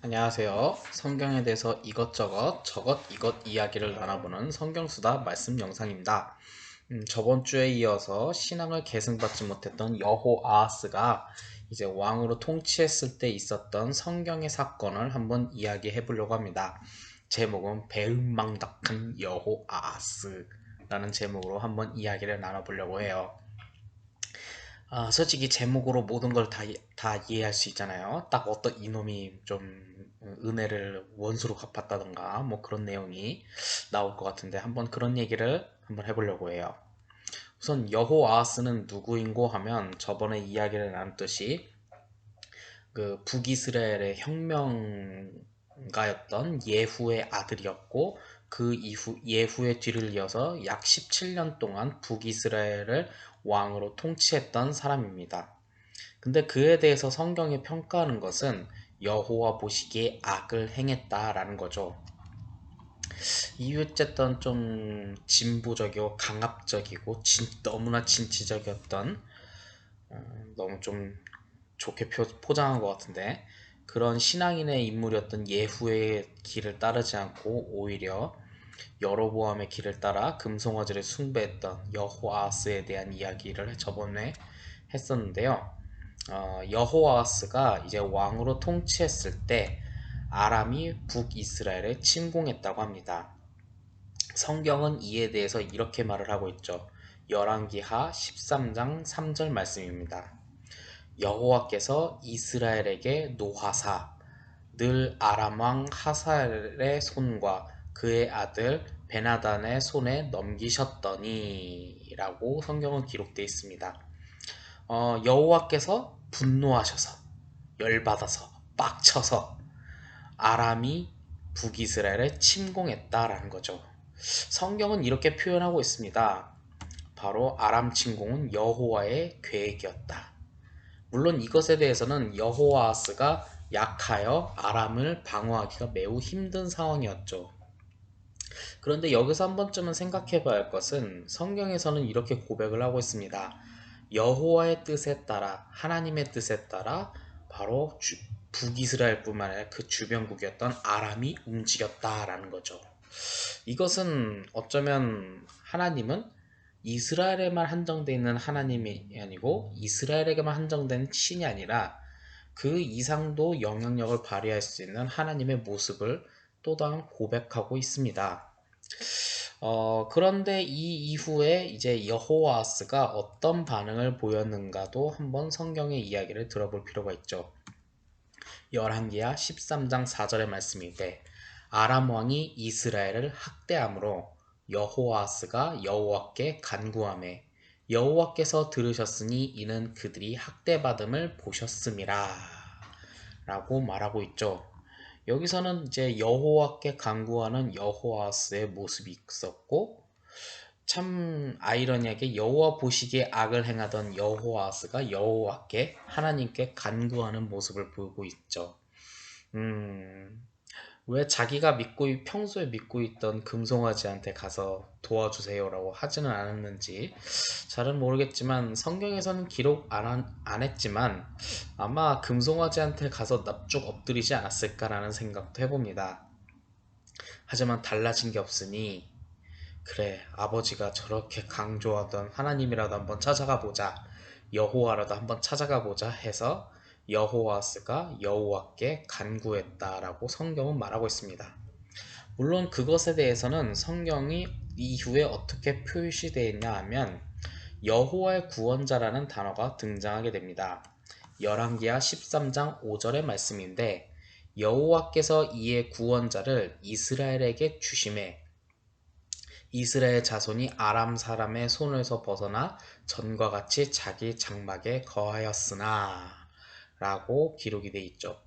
안녕하세요. 성경에 대해서 이것저것 저것 이것 이야기를 나눠보는 성경수다 말씀 영상입니다. 음, 저번 주에 이어서 신앙을 계승받지 못했던 여호아하스가 이제 왕으로 통치했을 때 있었던 성경의 사건을 한번 이야기해 보려고 합니다. 제목은 배은망덕한 여호아하스라는 제목으로 한번 이야기를 나눠보려고 해요. 아, 솔직히 제목으로 모든 걸 다, 다 이해할 수 있잖아요. 딱 어떤 이놈이 좀 은혜를 원수로 갚았다던가 뭐 그런 내용이 나올 것 같은데 한번 그런 얘기를 한번 해보려고 해요. 우선 여호아하스는 누구인고 하면 저번에 이야기를 나눴듯이 그 북이스라엘의 혁명가였던 예후의 아들이었고 그 이후 예후의 뒤를 이어서 약 17년 동안 북이스라엘을 왕으로 통치했던 사람입니다. 근데 그에 대해서 성경이 평가하는 것은 여호와 보시기에 악을 행했다라는 거죠. 이유쨌든 좀 진보적이고 강압적이고 진, 너무나 진취적이었던 어, 너무 좀 좋게 표, 포장한 것 같은데 그런 신앙인의 인물이었던 예후의 길을 따르지 않고 오히려 여로보암의 길을 따라 금송아지를 숭배했던 여호아스에 대한 이야기를 저번에 했었는데요. 어, 여호아스가 이제 왕으로 통치했을 때 아람이 북이스라엘에 침공했다고 합니다. 성경은 이에 대해서 이렇게 말을 하고 있죠. 열왕기하 13장 3절 말씀입니다. 여호와께서 이스라엘에게 노하사 늘 아람 왕 하살의 손과 그의 아들 베나단의 손에 넘기셨더니 라고 성경은 기록되어 있습니다. 어, 여호와께서 분노하셔서 열받아서 빡쳐서 아람이 북이스라엘에 침공했다라는 거죠. 성경은 이렇게 표현하고 있습니다. 바로 아람 침공은 여호와의 계획이었다. 물론 이것에 대해서는 여호와스가 약하여 아람을 방어하기가 매우 힘든 상황이었죠. 그런데 여기서 한 번쯤은 생각해 봐야 할 것은 성경에서는 이렇게 고백을 하고 있습니다. 여호와의 뜻에 따라 하나님의 뜻에 따라 바로 주, 북이스라엘뿐만 아니라 그 주변국이었던 아람이 움직였다라는 거죠. 이것은 어쩌면 하나님은 이스라엘에만 한정되어 있는 하나님이 아니고 이스라엘에게만 한정된 신이 아니라 그 이상도 영향력을 발휘할 수 있는 하나님의 모습을 또다한 고백하고 있습니다. 어, 그런데 이 이후에 이제 여호와스가 어떤 반응을 보였는가도 한번 성경의 이야기를 들어볼 필요가 있죠. 열왕기야 13장 4절의 말씀인데 아람 왕이 이스라엘을 학대함으로 여호와스가 여호와께 간구함에 여호와께서 들으셨으니 이는 그들이 학대받음을 보셨음이라 라고 말하고 있죠. 여기서는 이제 여호와께 간구하는 여호와스의 모습이 있었고 참 아이러니하게 여호와 보시기에 악을 행하던 여호와스가 여호와께 하나님께 간구하는 모습을 보이고 있죠. 음, 왜 자기가 믿고 평소에 믿고 있던 금송아지한테 가서 도와주세요라고 하지는 않았는지 잘은 모르겠지만 성경에서는 기록 안, 안 했지만 아마 금송아지한테 가서 납죽 엎드리지 않았을까라는 생각도 해봅니다. 하지만 달라진 게 없으니 그래 아버지가 저렇게 강조하던 하나님이라도 한번 찾아가 보자 여호와라도 한번 찾아가 보자 해서 여호와스가 여호와께 간구했다라고 성경은 말하고 있습니다. 물론 그것에 대해서는 성경이 이후에 어떻게 표시되어 있냐 하면 여호와의 구원자라는 단어가 등장하게 됩니다. 열왕기하 13장 5절의 말씀인데 여호와께서 이의 구원자를 이스라엘에게 주심에 이스라엘 자손이 아람 사람의 손에서 벗어나 전과 같이 자기 장막에 거하였으나 라고 기록이 돼 있죠.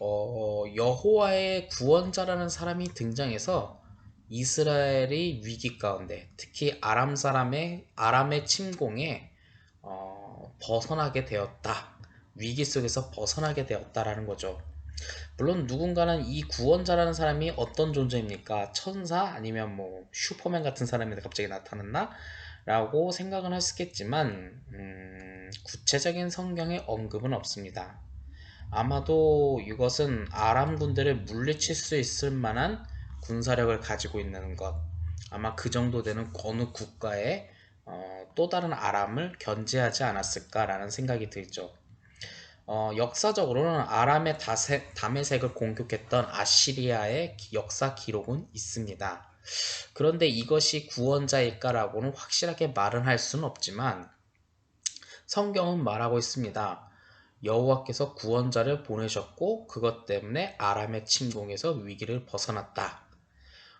어, 여호와의 구원자라는 사람이 등장해서 이스라엘이 위기 가운데 특히 아람 사람의 아람의 침공에 어, 벗어나게 되었다. 위기 속에서 벗어나게 되었다라는 거죠. 물론 누군가는 이 구원자라는 사람이 어떤 존재입니까? 천사 아니면 뭐 슈퍼맨 같은 사람이 갑자기 나타났나? 라고 생각은 했겠지만 음, 구체적인 성경의 언급은 없습니다. 아마도 이것은 아람 군대를 물리칠 수 있을 만한 군사력을 가지고 있는 것. 아마 그 정도 되는 어느 국가의 어, 또 다른 아람을 견제하지 않았을까라는 생각이 들죠. 어, 역사적으로는 아람의 다세, 다메색을 공격했던 아시리아의 역사 기록은 있습니다. 그런데 이것이 구원자일까라고는 확실하게 말은 할 수는 없지만 성경은 말하고 있습니다. 여호와께서 구원자를 보내셨고 그것 때문에 아람의 침공에서 위기를 벗어났다.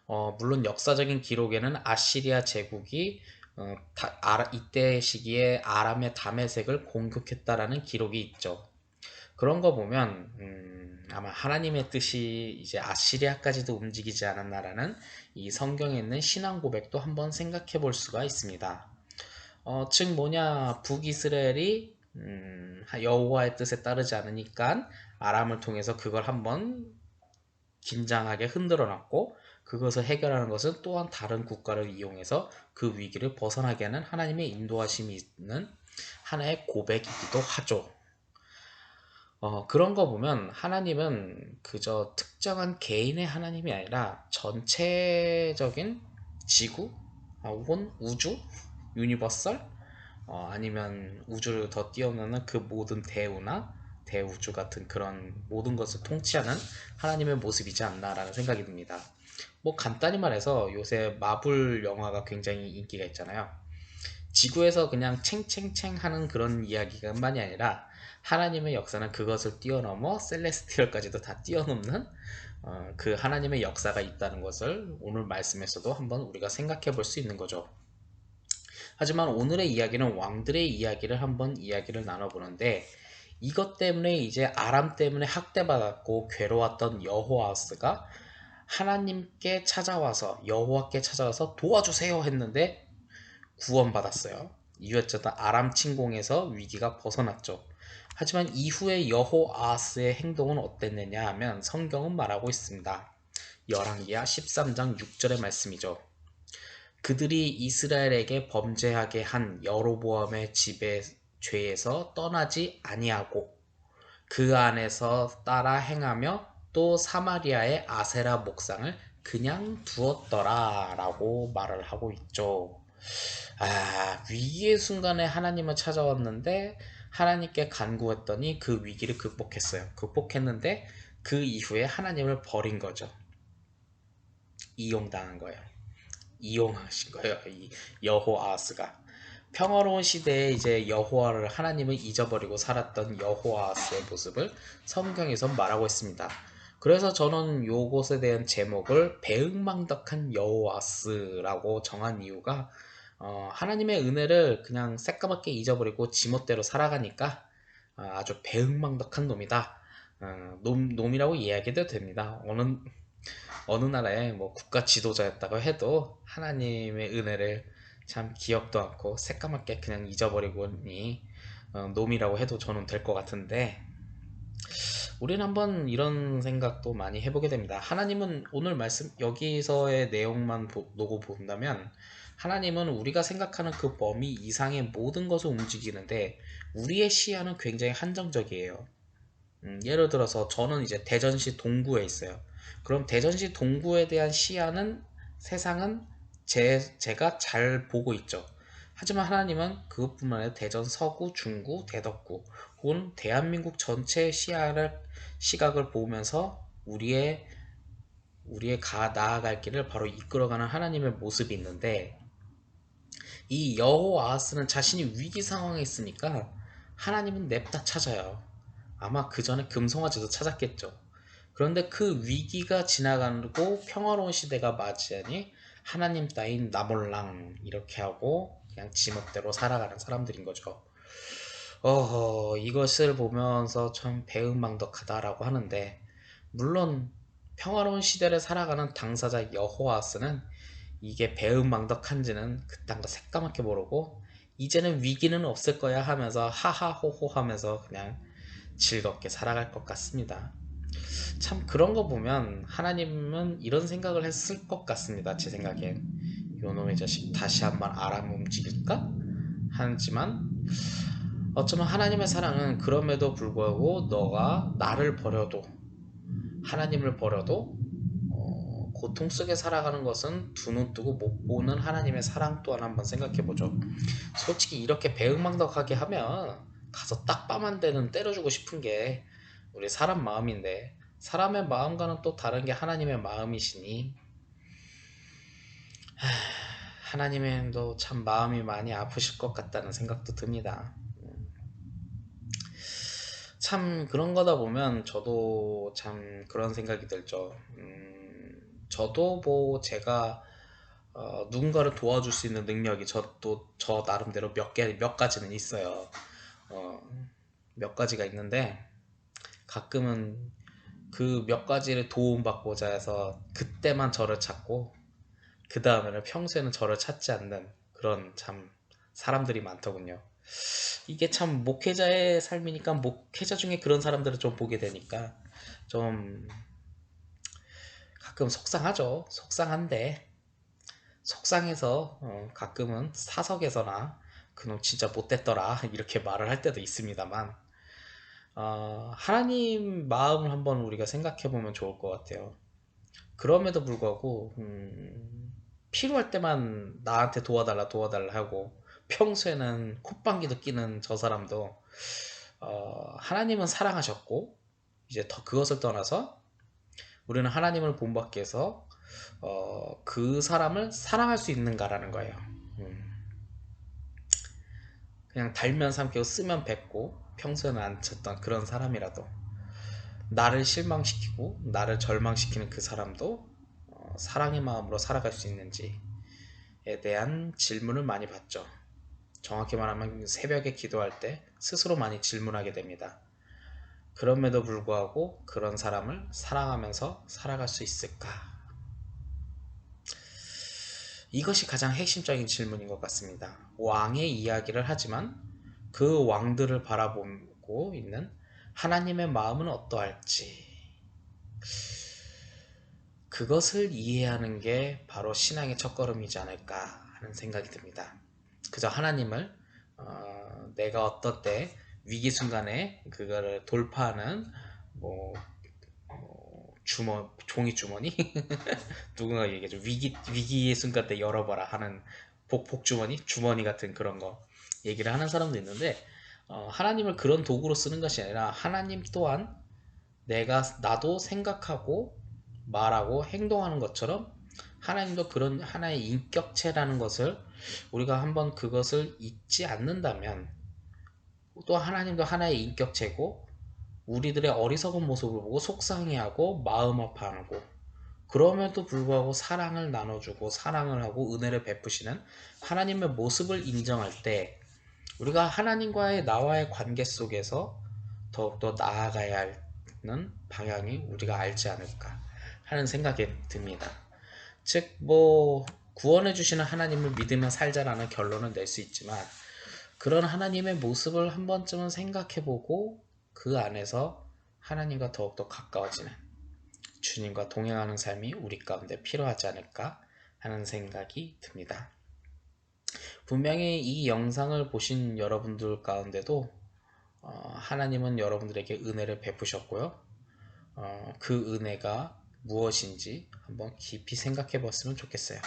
어, 물론 역사적인 기록에는 아시리아 제국이 어, 다, 아라, 이때 시기에 아람의 다메색을 공격했다라는 기록이 있죠. 그런 거 보면 음, 아마 하나님의 뜻이 이제 아시리아까지도 움직이지 않았나라는 이 성경에 있는 신앙 고백도 한번 생각해 볼 수가 있습니다. 어, 즉 뭐냐 북이스라엘이 음, 여호와의 뜻에 따르지 않으니까 아람을 통해서 그걸 한번 긴장하게 흔들어 놨고 그것을 해결하는 것은 또한 다른 국가를 이용해서 그 위기를 벗어나게 하는 하나님의 인도하심이 있는 하나의 고백이기도 하죠. 어, 그런 거 보면 하나님은 그저 특정한 개인의 하나님이 아니라 전체적인 지구 아, 혹은 우주 유니버설 어, 아니면 우주를 더 뛰어넘는 그 모든 대우나 대우주 같은 그런 모든 것을 통치하는 하나님의 모습이지 않나라는 생각이 듭니다. 뭐 간단히 말해서 요새 마블 영화가 굉장히 인기가 있잖아요. 지구에서 그냥 챙챙챙 하는 그런 이야기가만이 아니라 하나님의 역사는 그것을 뛰어넘어 셀레스티얼까지도 다 뛰어넘는 어, 그 하나님의 역사가 있다는 것을 오늘 말씀에서도 한번 우리가 생각해 볼 수 있는 거죠. 하지만 오늘의 이야기는 왕들의 이야기를 한번 이야기를 나눠보는데 이것 때문에 이제 아람 때문에 학대받았고 괴로웠던 여호아스가 하나님께 찾아와서 여호와께 찾아와서 도와주세요 했는데 구원받았어요. 이어쩌다 아람 침공에서 위기가 벗어났죠. 하지만 이후에 여호아스의 행동은 어땠느냐 하면 성경은 말하고 있습니다. 열왕기하 13장 6절의 말씀이죠. 그들이 이스라엘에게 범죄하게 한 여로보암의 집의 죄에서 떠나지 아니하고 그 안에서 따라 행하며 또 사마리아의 아세라 목상을 그냥 두었더라 라고 말을 하고 있죠. 아, 위기의 순간에 하나님을 찾아왔는데 하나님께 간구했더니 그 위기를 극복했어요. 극복했는데 그 이후에 하나님을 버린 거죠. 이용당한 거예요. 이용하신 거예요. 이 여호아스가 평화로운 시대에 이제 여호와를 하나님을 잊어버리고 살았던 여호아스의 모습을 성경에서 말하고 있습니다. 그래서 저는 요것에 대한 제목을 배응망덕한 여호아스라고 정한 이유가 어, 하나님의 은혜를 그냥 새까맣게 잊어버리고 지멋대로 살아가니까 어, 아주 배응망덕한 놈이다. 어, 놈, 놈이라고 이야기해도 됩니다. 어느, 어느 나라의 뭐 국가 지도자였다고 해도 하나님의 은혜를 참 기억도 않고 새까맣게 그냥 잊어버리고니 어, 놈이라고 해도 저는 될 것 같은데 우리는 한번 이런 생각도 많이 해보게 됩니다. 하나님은 오늘 말씀 여기서의 내용만 보, 놓고 본다면 하나님은 우리가 생각하는 그 범위 이상의 모든 것을 움직이는데 우리의 시야는 굉장히 한정적이에요. 음, 예를 들어서 저는 이제 대전시 동구에 있어요. 그럼 대전시 동구에 대한 시야는 세상은 제, 제가 잘 보고 있죠. 하지만 하나님은 그것뿐만 아니라 대전 서구, 중구, 대덕구 혹은 대한민국 전체의 시야를 시각을 보면서 우리의 우리의 가 나아갈 길을 바로 이끌어가는 하나님의 모습이 있는데 이 여호아스는 자신이 위기 상황에 있으니까 하나님은 냅다 찾아요. 아마 그 전에 금송아지도 찾았겠죠. 그런데 그 위기가 지나가고 평화로운 시대가 맞이하니 하나님 따윈 나몰랑 이렇게 하고 그냥 지멋대로 살아가는 사람들인 거죠. 어허, 이것을 보면서 참 배은망덕하다라고 하는데 물론 평화로운 시대를 살아가는 당사자 여호아스는 이게 배은망덕한지는 그딴 거 새까맣게 모르고 이제는 위기는 없을 거야 하면서 하하호호 하면서 그냥 즐겁게 살아갈 것 같습니다. 참 그런 거 보면 하나님은 이런 생각을 했을 것 같습니다. 제 생각엔 요놈의 자식 다시 한번 아람 움직일까? 하지만 어쩌면 하나님의 사랑은 그럼에도 불구하고 너가 나를 버려도 하나님을 버려도 어, 고통 속에 살아가는 것은 두 눈 뜨고 못 보는 하나님의 사랑 또한 한번 생각해 보죠. 솔직히 이렇게 배응망덕하게 하면 가서 딱밤한 데는 때려주고 싶은 게 우리 사람 마음인데 사람의 마음과는 또 다른 게 하나님의 마음이시니 하, 하나님도 참 마음이 많이 아프실 것 같다는 생각도 듭니다. 참 그런 거다 보면 저도 참 그런 생각이 들죠. 음, 저도 뭐 제가 어, 누군가를 도와줄 수 있는 능력이 저도 저 나름대로 몇 개, 몇 가지는 있어요. 어, 몇 가지가 있는데 가끔은 그 몇 가지를 도움받고자 해서 그때만 저를 찾고 그 다음에는 평소에는 저를 찾지 않는 그런 참 사람들이 많더군요. 이게 참 목회자의 삶이니까 목회자 중에 그런 사람들을 좀 보게 되니까 좀 가끔 속상하죠. 속상한데 속상해서 어, 가끔은 사석에서나 그놈 진짜 못됐더라 이렇게 말을 할 때도 있습니다만 어, 하나님 마음을 한번 우리가 생각해 보면 좋을 것 같아요. 그럼에도 불구하고 음, 필요할 때만 나한테 도와달라 도와달라 하고 평소에는 콧방귀도 끼는 저 사람도 어, 하나님은 사랑하셨고 이제 더 그것을 떠나서 우리는 하나님을 본받기 위해서 어, 그 사람을 사랑할 수 있는가라는 거예요. 음. 그냥 달면 삼키고 쓰면 뱉고 평소에는 안 쳤던 그런 사람이라도 나를 실망시키고 나를 절망시키는 그 사람도 어, 사랑의 마음으로 살아갈 수 있는지에 대한 질문을 많이 받죠. 정확히 말하면 새벽에 기도할 때 스스로 많이 질문하게 됩니다. 그럼에도 불구하고 그런 사람을 사랑하면서 살아갈 수 있을까? 이것이 가장 핵심적인 질문인 것 같습니다. 왕의 이야기를 하지만 그 왕들을 바라보고 있는 하나님의 마음은 어떠할지 그것을 이해하는 게 바로 신앙의 첫걸음이지 않을까 하는 생각이 듭니다. 그저 하나님을 어, 내가 어떨 때 위기 순간에 그거를 돌파하는 뭐, 뭐 주머 종이 주머니? 누군가 얘기하죠 위기 위기의 순간 때 열어봐라 하는 복복 주머니? 주머니 같은 그런 거 얘기를 하는 사람도 있는데 어, 하나님을 그런 도구로 쓰는 것이 아니라 하나님 또한 내가 나도 생각하고 말하고 행동하는 것처럼 하나님도 그런 하나의 인격체라는 것을 우리가 한번 그것을 잊지 않는다면 또 하나님도 하나의 인격체고 우리들의 어리석은 모습을 보고 속상해하고 마음 아파하고 그럼에도 불구하고 사랑을 나눠주고 사랑을 하고 은혜를 베푸시는 하나님의 모습을 인정할 때 우리가 하나님과의 나와의 관계 속에서 더욱더 나아가야 하는 방향이 우리가 알지 않을까 하는 생각이 듭니다. 즉, 뭐, 구원해 주시는 하나님을 믿으며 살자라는 결론을 낼수 있지만 그런 하나님의 모습을 한 번쯤은 생각해 보고 그 안에서 하나님과 더욱더 가까워지는 주님과 동행하는 삶이 우리 가운데 필요하지 않을까 하는 생각이 듭니다. 분명히 이 영상을 보신 여러분들 가운데도 어, 하나님은 여러분들에게 은혜를 베푸셨고요. 어, 그 은혜가 무엇인지 한번 깊이 생각해 봤으면 좋겠어요.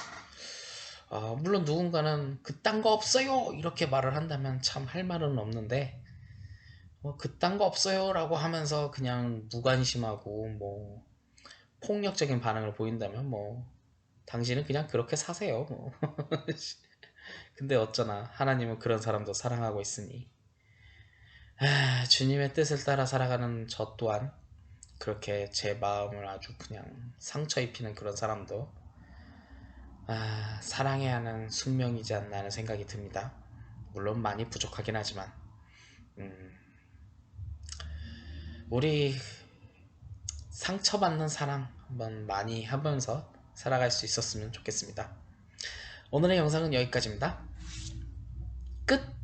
어, 물론 누군가는 그딴 거 없어요! 이렇게 말을 한다면 참 할 말은 없는데 뭐 그딴 거 없어요! 라고 하면서 그냥 무관심하고 뭐 폭력적인 반응을 보인다면 뭐 당신은 그냥 그렇게 사세요 뭐. 근데 어쩌나 하나님은 그런 사람도 사랑하고 있으니. 아, 주님의 뜻을 따라 살아가는 저 또한 그렇게 제 마음을 아주 그냥 상처 입히는 그런 사람도 아, 사랑해야 하는 숙명이지 않나 하는 생각이 듭니다. 물론 많이 부족하긴 하지만 음, 우리 상처받는 사랑 한번 많이 하면서 살아갈 수 있었으면 좋겠습니다. 오늘의 영상은 여기까지입니다. 끝!